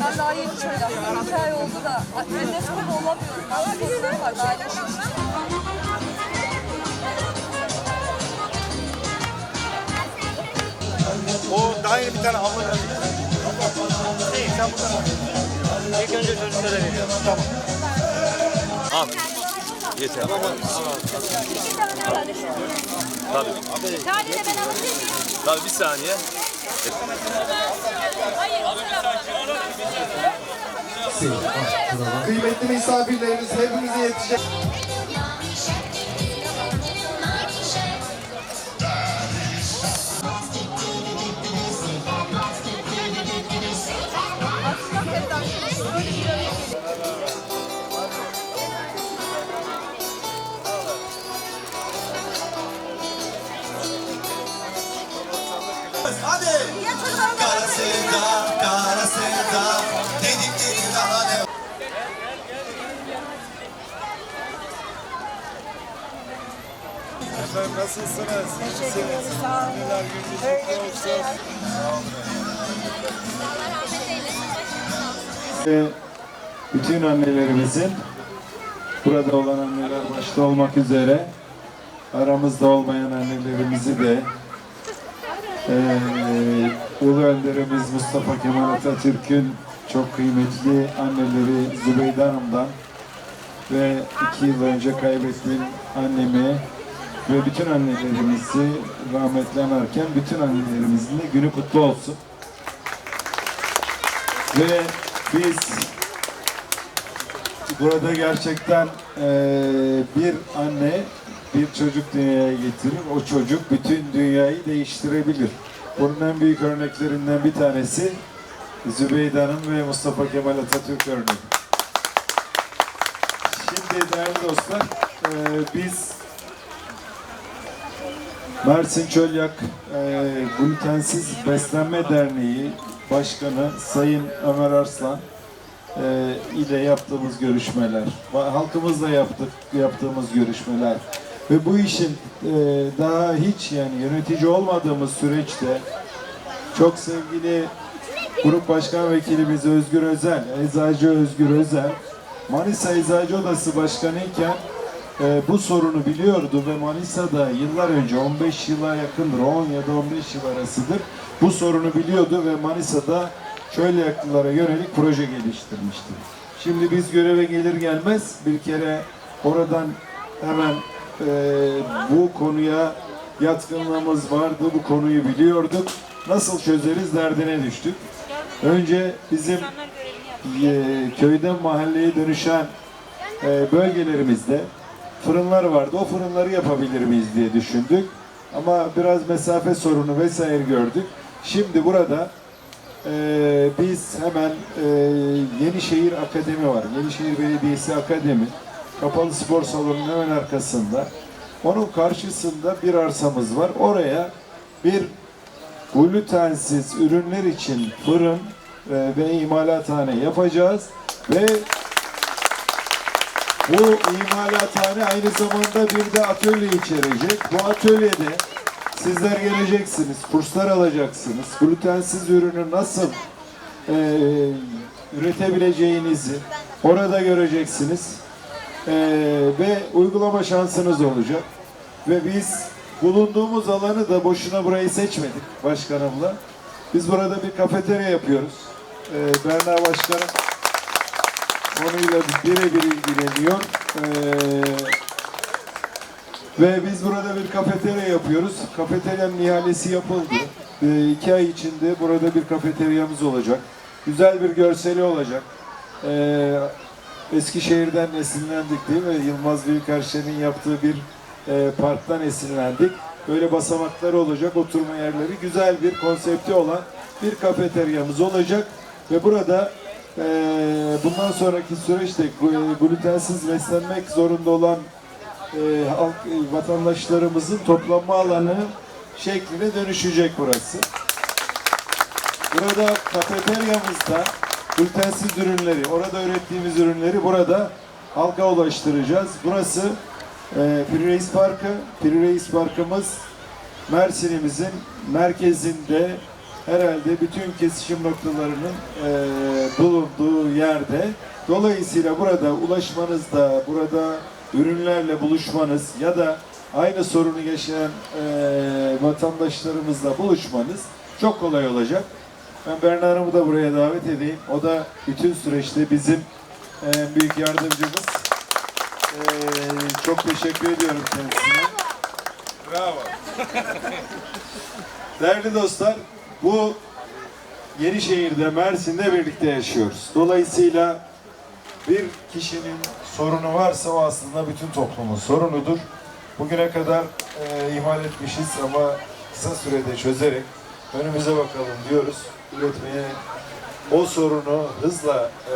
Ben daha yeni çocuğum. İki ay oldu da. Anne çok olamıyorum. Daha sorunlarım var. Daha yeni O daha yeni bir tane abla geldi. Değil, sen buradan. İlk önce çocuklara veriyorum. Tamam. Al. Yeter. Tabii. De ben alabilir miyim? Tabii bir saniye. Kıymetli misafirlerimiz hepimize yetecek. Hadi. Kara sevda, Efendim nasılsınız? Teşekkür ederim. Sağ olun. Neler gündüzlük olsun. Ve bütün annelerimizin burada olan anneler başta olmak üzere aramızda olmayan annelerimizi de eee Ulu Önderimiz Mustafa Kemal Atatürk'ün çok kıymetli anneleri Zübeyde Hanım'dan ve iki yıl önce kaybettiğim annemi ve bütün annelerimizi rahmetle anarken bütün annelerimizin de günü kutlu olsun. Ve biz burada gerçekten eee, bir anne bir çocuk dünyaya getirir. O çocuk bütün dünyayı değiştirebilir. Bunun en büyük örneklerinden bir tanesi Zübeyde Hanım ve Mustafa Kemal Atatürk örneği. Şimdi değerli dostlar, eee, biz Mersin Çölyak eee Glutensiz Beslenme Derneği Başkanı Sayın Ömer Arslan eee, ile yaptığımız görüşmeler, halkımızla yaptık yaptığımız görüşmeler. Ve bu işin eee, daha hiç yani yönetici olmadığımız süreçte çok sevgili Grup Başkan Vekilimiz Özgür Özel, Eczacı Özgür Özel, Manisa Eczacı Odası Başkanı iken e, bu sorunu biliyordu ve Manisa'da yıllar önce 15 yıla yakındır, 10 ya da 15 yıl arasıdır bu sorunu biliyordu ve Manisa'da şöyle yaklılara yönelik proje geliştirmişti. Şimdi biz göreve gelir gelmez bir kere oradan hemen e, bu konuya yatkınlığımız vardı, bu konuyu biliyorduk. Nasıl çözeriz derdine düştük. Önce bizim e, köyden mahalleye dönüşen e, bölgelerimizde fırınlar vardı. O fırınları yapabilir miyiz diye düşündük. Ama biraz mesafe sorunu vesaire gördük. Şimdi burada e, biz hemen e, Yenişehir Akademi var. Yenişehir Belediyesi Akademi. Kapalı spor salonunun hemen arkasında. Onun karşısında bir arsamız var. Oraya bir glutensiz ürünler için fırın e, ve imalathane yapacağız ve bu imalathane aynı zamanda bir de atölye içerecek. Bu atölyede sizler geleceksiniz, kurslar alacaksınız. Glutensiz ürünü nasıl e, üretebileceğinizi orada göreceksiniz. E, ve uygulama şansınız olacak. Ve biz bulunduğumuz alanı da boşuna burayı seçmedik başkanımla. Biz burada bir kafeterya yapıyoruz. E, Berna Başkanım konuyla birebir ilgileniyor. Ee, ve biz burada bir kafeterya yapıyoruz. Kafeteryanın ihalesi yapıldı. Ee, iki ay içinde burada bir kafeteryamız olacak. Güzel bir görseli olacak. Ee, Eskişehir'den esinlendik değil mi? Yılmaz Büyükerşen'in yaptığı bir e, parktan esinlendik. Böyle basamakları olacak, oturma yerleri. Güzel bir konsepti olan bir kafeteryamız olacak. Ve burada bundan sonraki süreçte glu- glutensiz beslenmek zorunda olan e, halk, e, vatandaşlarımızın toplanma alanı şekline dönüşecek burası. Burada kafeteryamızda glutensiz ürünleri, orada ürettiğimiz ürünleri burada halka ulaştıracağız. Burası e, Piri Reis Parkı. Piri Reis Parkımız Mersin'imizin merkezinde herhalde bütün kesişim noktalarının e, bulunduğu yerde. Dolayısıyla burada ulaşmanızda, burada ürünlerle buluşmanız ya da aynı sorunu yaşayan e, vatandaşlarımızla buluşmanız çok kolay olacak. Ben Berna Hanım'ı da buraya davet edeyim. O da bütün süreçte bizim en büyük yardımcımız. E, çok teşekkür ediyorum kendisine. Bravo. Değerli dostlar, bu Yenişehir'de, Mersin'de birlikte yaşıyoruz. Dolayısıyla bir kişinin sorunu varsa o aslında bütün toplumun sorunudur. Bugüne kadar e, ihmal etmişiz ama kısa sürede çözerek önümüze bakalım diyoruz. Üretmeye o sorunu hızla e,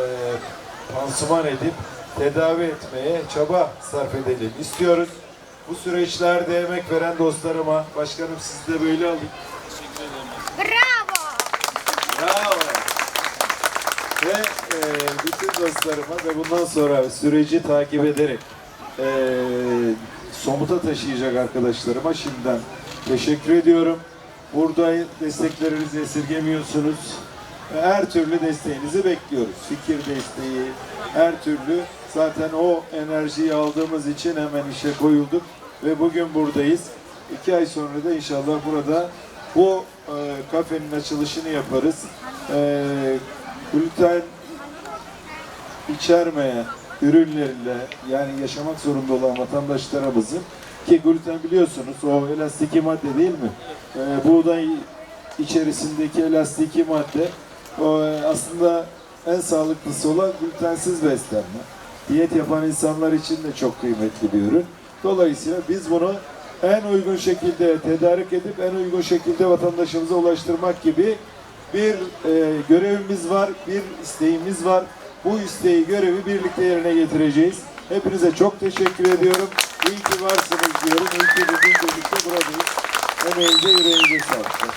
pansuman edip tedavi etmeye çaba sarf edelim istiyoruz. Bu süreçlerde emek veren dostlarıma, başkanım sizi de böyle alayım. Bravo. Bravo. Ve e, bütün dostlarıma ve bundan sonra süreci takip ederek e, somuta taşıyacak arkadaşlarıma şimdiden teşekkür ediyorum. Burada desteklerinizi esirgemiyorsunuz. Her türlü desteğinizi bekliyoruz. Fikir desteği, her türlü. Zaten o enerjiyi aldığımız için hemen işe koyulduk ve bugün buradayız. İki ay sonra da inşallah burada bu e, kafenin açılışını yaparız. E, gluten içermeyen ürünlerle yani yaşamak zorunda olan vatandaşlarımızın ki gluten biliyorsunuz o elastiki madde değil mi? E, buğday içerisindeki elastiki madde o, aslında en sağlıklısı olan glutensiz beslenme. Diyet yapan insanlar için de çok kıymetli bir ürün. Dolayısıyla biz bunu en uygun şekilde tedarik edip en uygun şekilde vatandaşımıza ulaştırmak gibi bir e, görevimiz var, bir isteğimiz var. Bu isteği, görevi birlikte yerine getireceğiz. Hepinize çok teşekkür ediyorum. İyi ki varsınız diyorum. İyi ki bugün birlikte buradayız. Emeğinize, yüreğinize sağlık.